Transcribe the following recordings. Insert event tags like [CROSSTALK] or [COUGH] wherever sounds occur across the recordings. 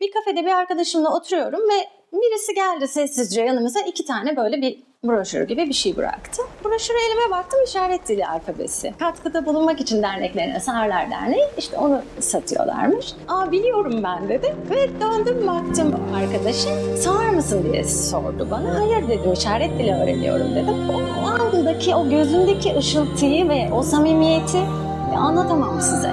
Bir kafede bir arkadaşımla oturuyorum ve birisi geldi sessizce yanımıza iki tane böyle bir broşür gibi bir şey bıraktı. Broşüre elime baktım işaret dili alfabesi. Katkıda bulunmak için derneklerine Sağırlar Derneği işte onu satıyorlarmış. Aa biliyorum ben dedi ve döndüm baktım arkadaşım sağır mısın diye sordu bana. Hayır dedim işaret dili öğreniyorum dedim. O andaki o gözündeki ışıltıyı ve o samimiyeti anlatamam size.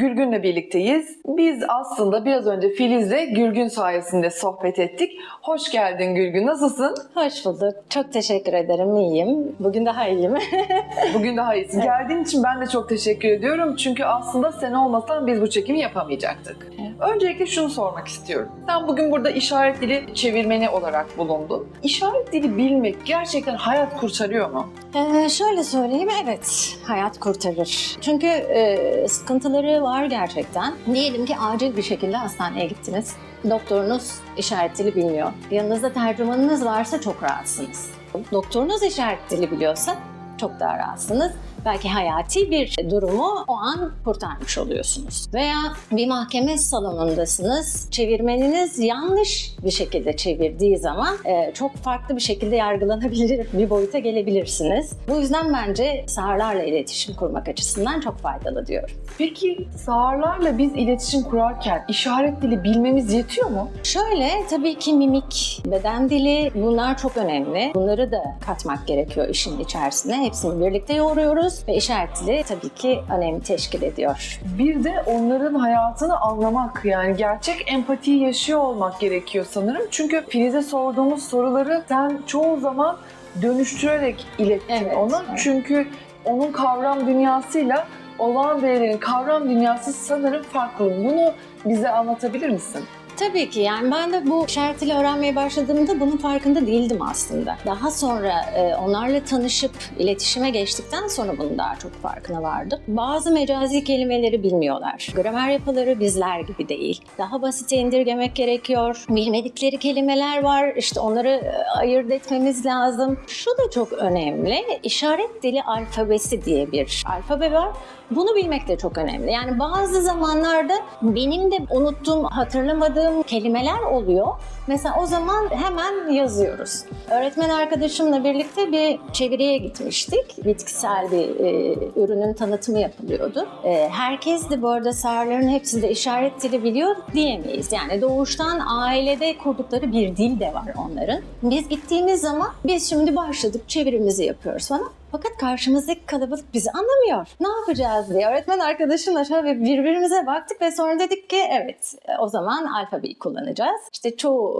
Gülgün'le birlikteyiz. Biz aslında biraz önce Filiz'le Gülgün sayesinde sohbet ettik. Hoş geldin Gülgün, nasılsın? Hoş bulduk. Çok teşekkür ederim. İyiyim. Bugün daha iyiyim. [LAUGHS] Bugün daha iyisin. Geldiğin için ben de çok teşekkür ediyorum. Çünkü aslında sen olmasan biz bu çekimi yapamayacaktık. Öncelikle şunu sormak istiyorum. Sen bugün burada işaret dili çevirmeni olarak bulundun. İşaret dili bilmek gerçekten hayat kurtarıyor mu? Ee, şöyle söyleyeyim, evet hayat kurtarır. Çünkü e, sıkıntıları var gerçekten. Diyelim ki acil bir şekilde hastaneye gittiniz. Doktorunuz işaret dili bilmiyor. Yanınızda tercümanınız varsa çok rahatsınız. Doktorunuz işaret dili biliyorsa çok daha rahatsınız. Belki hayati bir durumu o an kurtarmış oluyorsunuz. Veya bir mahkeme salonundasınız. Çevirmeniniz yanlış bir şekilde çevirdiği zaman e, çok farklı bir şekilde yargılanabilir bir boyuta gelebilirsiniz. Bu yüzden bence sağırlarla iletişim kurmak açısından çok faydalı diyorum. Peki sağırlarla biz iletişim kurarken işaret dili bilmemiz yetiyor mu? Şöyle tabii ki mimik, beden dili bunlar çok önemli. Bunları da katmak gerekiyor işin içerisine. Hepsini birlikte yoğuruyoruz ve işaret dili tabii ki önem teşkil ediyor. Bir de onların hayatını anlamak yani gerçek empatiyi yaşıyor olmak gerekiyor sanırım. Çünkü Filiz'e sorduğumuz soruları sen çoğu zaman dönüştürerek ilettin Evet, ona. evet. Çünkü onun kavram dünyasıyla olağan değerlerin kavram dünyası sanırım farklı. Bunu bize anlatabilir misin? Tabii ki yani ben de bu işaret dili öğrenmeye başladığımda bunun farkında değildim aslında. Daha sonra e, onlarla tanışıp iletişime geçtikten sonra bunun daha çok farkına vardım. Bazı mecazi kelimeleri bilmiyorlar. Gramer yapıları bizler gibi değil. Daha basite indirgemek gerekiyor. Bilmedikleri kelimeler var. İşte onları e, ayırt etmemiz lazım. Şu da çok önemli. İşaret dili alfabesi diye bir alfabe var. Bunu bilmek de çok önemli. Yani bazı zamanlarda benim de unuttuğum, hatırlamadığım kelimeler oluyor. Mesela o zaman hemen yazıyoruz. Öğretmen arkadaşımla birlikte bir çeviriye gitmiştik. Bitkisel bir e, ürünün tanıtımı yapılıyordu. E, herkes de bu arada sağırların hepsi işaret dili biliyor diyemeyiz. Yani doğuştan ailede kurdukları bir dil de var onların. Biz gittiğimiz zaman biz şimdi başladık çevirimizi yapıyoruz falan. Fakat karşımızdaki kalabalık bizi anlamıyor. Ne yapacağız diye öğretmen arkadaşımla şöyle birbirimize baktık ve sonra dedik ki evet o zaman alfabeyi kullanacağız. İşte çoğu e,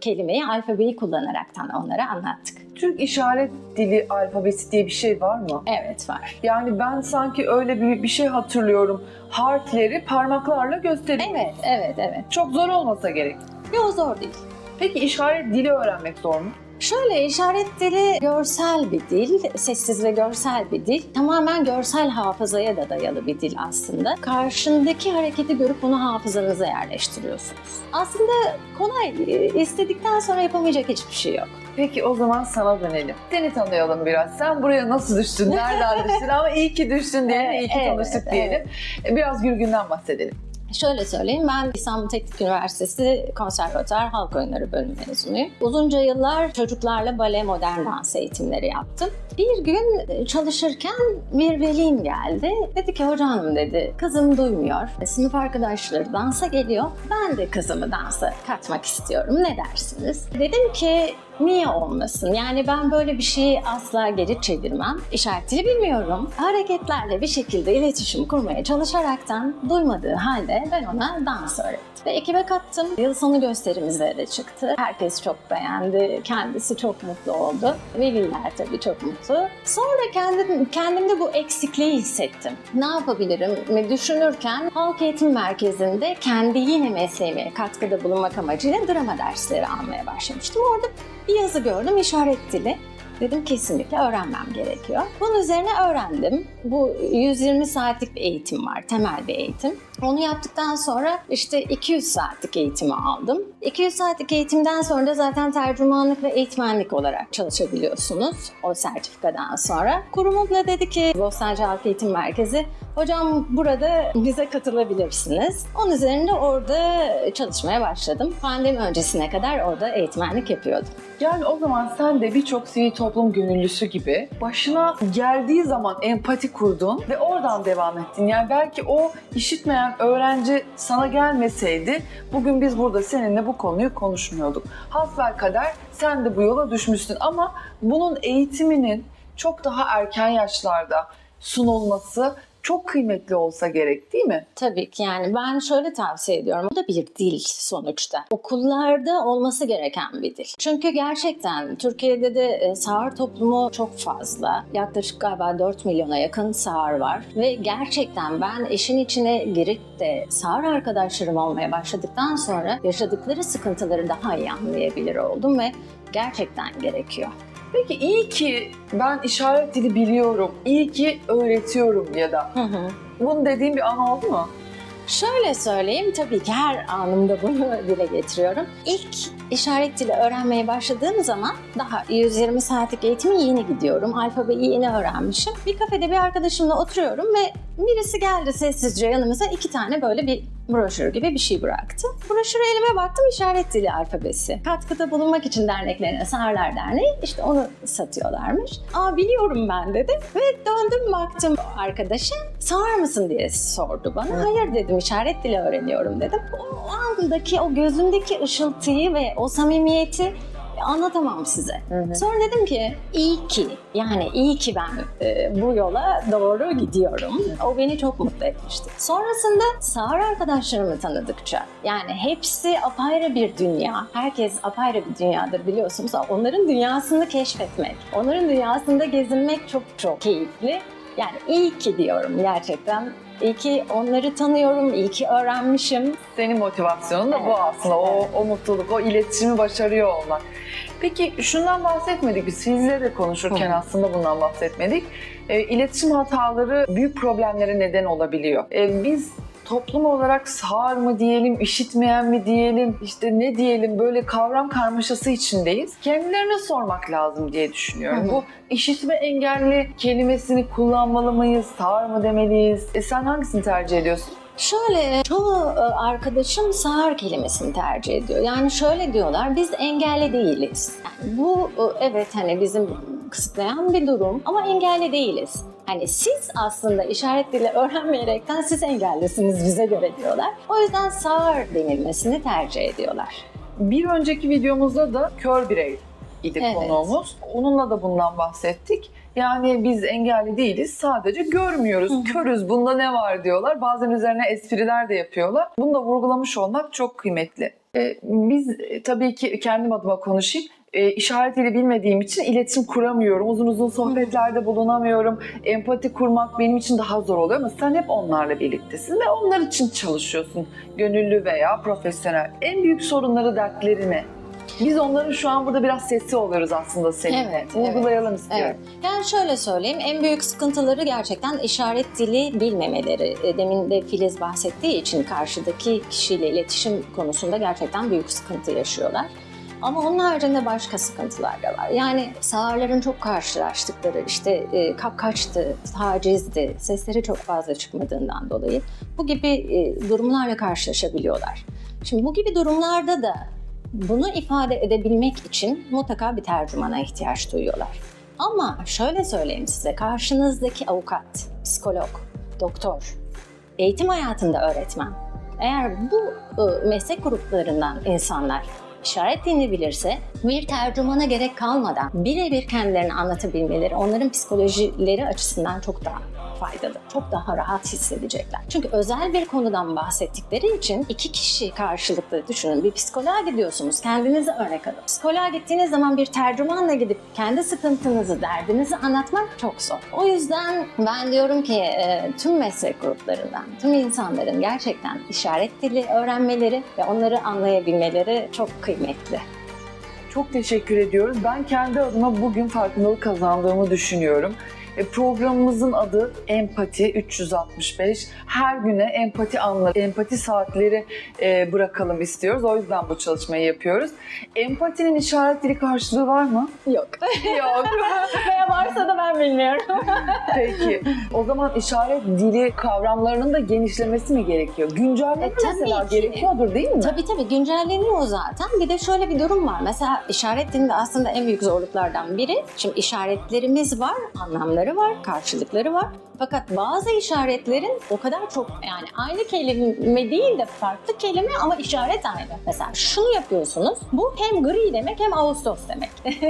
kelimeyi alfabeyi kullanaraktan onlara anlattık. Türk işaret dili alfabesi diye bir şey var mı? Evet var. Yani ben sanki öyle bir, bir şey hatırlıyorum. Harfleri parmaklarla gösteriyor. Evet, evet, evet. Çok zor olmasa gerek. Yok zor değil. Peki işaret dili öğrenmek zor mu? Şöyle işaret dili görsel bir dil, sessiz ve görsel bir dil. Tamamen görsel hafızaya da dayalı bir dil aslında. Karşındaki hareketi görüp bunu hafızanıza yerleştiriyorsunuz. Aslında kolay, istedikten sonra yapamayacak hiçbir şey yok. Peki o zaman sana dönelim. Seni tanıyalım biraz. Sen buraya nasıl düştün? Nereden [LAUGHS] düştün? Ama iyi ki düştün diyelim. iyi ki Evet, tanıştık evet. diyelim. Biraz Gülgün'den bahsedelim. Şöyle söyleyeyim, ben İstanbul Teknik Üniversitesi Konservatuar Halk Oyunları bölümü mezunuyum. Uzunca yıllar çocuklarla bale modern dans eğitimleri yaptım. Bir gün çalışırken bir velim geldi. Dedi ki hocam dedi, kızım duymuyor. Sınıf arkadaşları dansa geliyor. Ben de kızımı dansa katmak istiyorum. Ne dersiniz? Dedim ki Niye olmasın? Yani ben böyle bir şeyi asla geri çevirmem. İşaret bilmiyorum. Hareketlerle bir şekilde iletişim kurmaya çalışaraktan duymadığı halde ben ona dans öğrettim. Ve ekibe kattım. Yıl sonu gösterimizde de çıktı. Herkes çok beğendi. Kendisi çok mutlu oldu. Veliler tabii çok mutlu. Sonra kendim, kendimde bu eksikliği hissettim. Ne yapabilirim mi düşünürken Halk Eğitim Merkezi'nde kendi yine mesleğime katkıda bulunmak amacıyla drama dersleri almaya başlamıştım. Orada bir yazı gördüm işaret dili. Dedim kesinlikle öğrenmem gerekiyor. Bunun üzerine öğrendim. Bu 120 saatlik bir eğitim var, temel bir eğitim. Onu yaptıktan sonra işte 200 saatlik eğitimi aldım. 200 saatlik eğitimden sonra da zaten tercümanlık ve eğitmenlik olarak çalışabiliyorsunuz o sertifikadan sonra. Kurumum da dedi ki Bostancı Halk Eğitim Merkezi, hocam burada bize katılabilirsiniz. Onun üzerinde orada çalışmaya başladım. Pandemi öncesine kadar orada eğitmenlik yapıyordum. Yani o zaman sen de birçok sivil toplum gönüllüsü gibi başına geldiği zaman empati kurdun ve oradan devam ettin. Yani belki o işitmeyen öğrenci sana gelmeseydi bugün biz burada seninle bu konuyu konuşmuyorduk. Hasbel kader sen de bu yola düşmüşsün ama bunun eğitiminin çok daha erken yaşlarda sunulması çok kıymetli olsa gerek değil mi? Tabii ki yani ben şöyle tavsiye ediyorum. Bu da bir dil sonuçta. Okullarda olması gereken bir dil. Çünkü gerçekten Türkiye'de de e, sağır toplumu çok fazla. Yaklaşık galiba 4 milyona yakın sağır var. Ve gerçekten ben işin içine girip de sağır arkadaşlarım olmaya başladıktan sonra yaşadıkları sıkıntıları daha iyi anlayabilir oldum ve gerçekten gerekiyor. Peki iyi ki ben işaret dili biliyorum, iyi ki öğretiyorum ya da Hı hı. bunu dediğim bir an oldu mu? Şöyle söyleyeyim, tabii ki her anımda bunu [LAUGHS] dile getiriyorum. İlk işaret dili öğrenmeye başladığım zaman daha 120 saatlik eğitimi yeni gidiyorum. Alfabeyi yeni öğrenmişim. Bir kafede bir arkadaşımla oturuyorum ve birisi geldi sessizce yanımıza iki tane böyle bir broşür gibi bir şey bıraktı. Broşürü elime baktım işaret dili alfabesi. Katkıda bulunmak için derneklerine Sağırlar Derneği işte onu satıyorlarmış. Aa biliyorum ben dedim ve döndüm baktım arkadaşa sağır mısın diye sordu bana. Hayır dedim işaret dili öğreniyorum dedim. O andaki o gözündeki ışıltıyı ve o samimiyeti anlatamam size. Sonra dedim ki iyi ki yani iyi ki ben e, bu yola doğru gidiyorum. O beni çok mutlu etmişti. Sonrasında sağır arkadaşlarımı tanıdıkça yani hepsi apayrı bir dünya. Herkes apayrı bir dünyadır biliyorsunuz. Onların dünyasını keşfetmek, onların dünyasında gezinmek çok çok keyifli. Yani iyi ki diyorum gerçekten. İyi ki onları tanıyorum, iyi ki öğrenmişim. Senin motivasyonun da bu Evet, aslında. O, o mutluluk, o iletişimi başarıyor olmak. Peki şundan bahsetmedik biz. Sizle de konuşurken Hı. aslında bundan bahsetmedik. E, iletişim hataları büyük problemlere neden olabiliyor. E, biz toplum olarak sağır mı diyelim, işitmeyen mi diyelim, işte ne diyelim böyle kavram karmaşası içindeyiz. Kendilerine sormak lazım diye düşünüyorum. Hı hı. Bu işitme engelli kelimesini kullanmalı mıyız, sağır mı demeliyiz? E, sen hangisini tercih ediyorsun? Şöyle çoğu e, arkadaşım sağır kelimesini tercih ediyor. Yani şöyle diyorlar biz engelli değiliz. Yani bu e, evet hani bizim kısıtlayan bir durum ama engelli değiliz. Hani siz aslında işaret dili öğrenmeyerekten siz engellisiniz bize göre diyorlar. O yüzden sağır denilmesini tercih ediyorlar. Bir önceki videomuzda da kör birey idi Evet. konuğumuz. Onunla da bundan bahsettik. Yani biz engelli değiliz, sadece görmüyoruz, körüz, bunda ne var diyorlar. Bazen üzerine espriler de yapıyorlar. Bunu da vurgulamış olmak çok kıymetli. Ee, biz e, tabii ki kendim adıma konuşayım. E, işaret dili bilmediğim için iletişim kuramıyorum. Uzun uzun sohbetlerde bulunamıyorum. Empati kurmak benim için daha zor oluyor ama sen hep onlarla birliktesin ve onlar için çalışıyorsun. Gönüllü veya profesyonel. En büyük sorunları, dertleri ne? Biz onların şu an burada biraz sesi oluyoruz aslında seninle. Evet, evet. Vurgulayalım istiyorum. Evet. Yani şöyle söyleyeyim, en büyük sıkıntıları gerçekten işaret dili bilmemeleri. E, Demin de Filiz bahsettiği için karşıdaki kişiyle iletişim konusunda gerçekten büyük sıkıntı yaşıyorlar. Ama onun haricinde başka sıkıntılar da var. Yani sağırların çok karşılaştıkları işte e, kapkaçtı, tacizdi, sesleri çok fazla çıkmadığından dolayı bu gibi e, durumlarla karşılaşabiliyorlar. Şimdi bu gibi durumlarda da bunu ifade edebilmek için mutlaka bir tercümana ihtiyaç duyuyorlar. Ama şöyle söyleyeyim size, karşınızdaki avukat, psikolog, doktor, eğitim hayatında öğretmen, eğer bu e, meslek gruplarından insanlar işaret dilini bilirse bir tercümana gerek kalmadan birebir kendilerini anlatabilmeleri onların psikolojileri açısından çok daha faydalı. Çok daha rahat hissedecekler. Çünkü özel bir konudan bahsettikleri için iki kişi karşılıklı düşünün. Bir psikoloğa gidiyorsunuz. Kendinize örnek alın. Psikoloğa gittiğiniz zaman bir tercümanla gidip kendi sıkıntınızı, derdinizi anlatmak çok zor. O yüzden ben diyorum ki e, tüm meslek gruplarından, tüm insanların gerçekten işaret dili öğrenmeleri ve onları anlayabilmeleri çok kıymetli. Çok teşekkür ediyoruz. Ben kendi adıma bugün farkındalık kazandığımı düşünüyorum. E, Programımızın adı Empati 365. Her güne empati anları, empati saatleri e, bırakalım istiyoruz. O yüzden bu çalışmayı yapıyoruz. Empatinin işaret dili karşılığı var mı? Yok. [LAUGHS] Yok. Veya varsa da ben bilmiyorum. [LAUGHS] Peki. O zaman işaret dili kavramlarının da genişlemesi mi gerekiyor? Güncelleme E, mesela ki. gerekiyor değil mi? Tabii tabii güncelleniyor zaten. Bir de şöyle bir durum var. Mesela işaret dilinde aslında en büyük zorluklardan biri. Şimdi işaretlerimiz var, anlamları var, karşılıkları var. Fakat bazı işaretlerin o kadar çok yani aynı kelime değil de farklı kelime ama işaret aynı. Mesela şunu yapıyorsunuz. Bu hem gri demek hem Ağustos demek. [LAUGHS]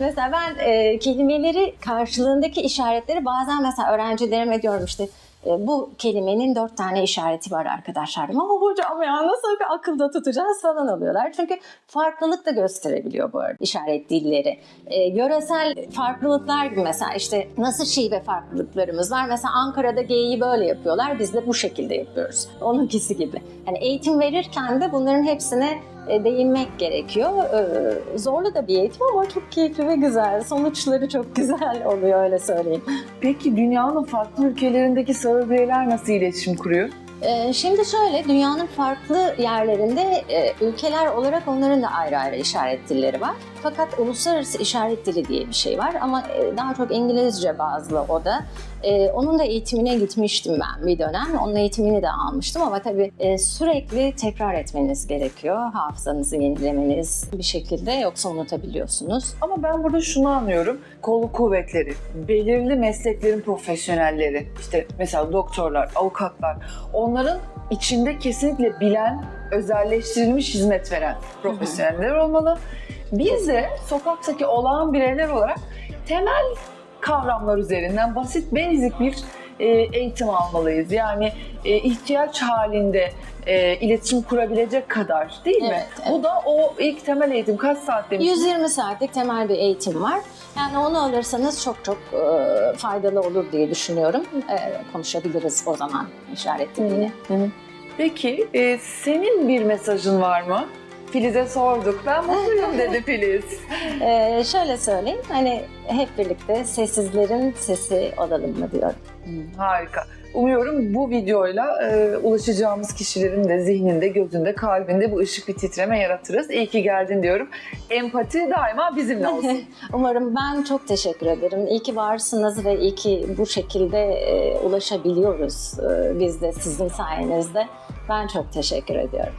mesela ben e, kelimeleri karşılığındaki işaretleri bazen mesela öğrencilerime diyorum işte bu kelimenin dört tane işareti var arkadaşlar. Ama hocam ya nasıl akılda tutacağız falan alıyorlar. Çünkü farklılık da gösterebiliyor bu arada işaret dilleri. E, yöresel farklılıklar gibi mesela işte nasıl şive farklılıklarımız var. Mesela Ankara'da G'yi böyle yapıyorlar. Biz de bu şekilde yapıyoruz. Onunkisi gibi. Yani eğitim verirken de bunların hepsine e, değinmek gerekiyor. E, zorlu da bir eğitim ama çok keyifli ve güzel. Sonuçları çok [LAUGHS] güzel oluyor öyle söyleyeyim. Peki dünyanın farklı ülkelerindeki sağır bireyler nasıl iletişim kuruyor? Ee, Şimdi şöyle, dünyanın farklı yerlerinde e, ülkeler olarak onların da ayrı ayrı işaret dilleri var. Fakat uluslararası işaret dili diye bir şey var ama e, daha çok İngilizce bazlı o da. E, Onun da eğitimine gitmiştim ben bir dönem. Onun eğitimini de almıştım ama tabii e, sürekli tekrar etmeniz gerekiyor. Hafızanızı yenilemeniz bir şekilde yoksa unutabiliyorsunuz. Ama ben burada şunu anlıyorum. Kolu kuvvetleri, belirli mesleklerin profesyonelleri, işte mesela doktorlar, avukatlar, onların içinde kesinlikle bilen, özelleştirilmiş hizmet veren profesyoneller olmalı. Biz de sokaktaki olağan bireyler olarak temel kavramlar üzerinden basit, basic bir e, eğitim almalıyız. Yani e, ihtiyaç halinde e, iletişim kurabilecek kadar değil mi? Evet, evet. Bu da o ilk temel eğitim kaç saat demiştiniz? 120 saatlik temel bir eğitim var. Yani onu alırsanız çok çok e, faydalı olur diye düşünüyorum. E, konuşabiliriz o zaman işaret dilini. Peki e, senin bir mesajın var mı? Filiz'e sorduk. Ben mutluyum [LAUGHS] dedi Filiz. E, şöyle söyleyeyim, hani hep birlikte sessizlerin sesi olalım mı diyorum. Harika. Umuyorum bu videoyla e, ulaşacağımız kişilerin de zihninde, gözünde, kalbinde bu ışık bir titreme yaratırız. İyi ki geldin diyorum. Empati daima bizimle [LAUGHS] olsun. Umarım ben çok teşekkür ederim. İyi ki varsınız ve iyi ki bu şekilde e, ulaşabiliyoruz e, biz de sizin sayenizde. Ben çok teşekkür ediyorum.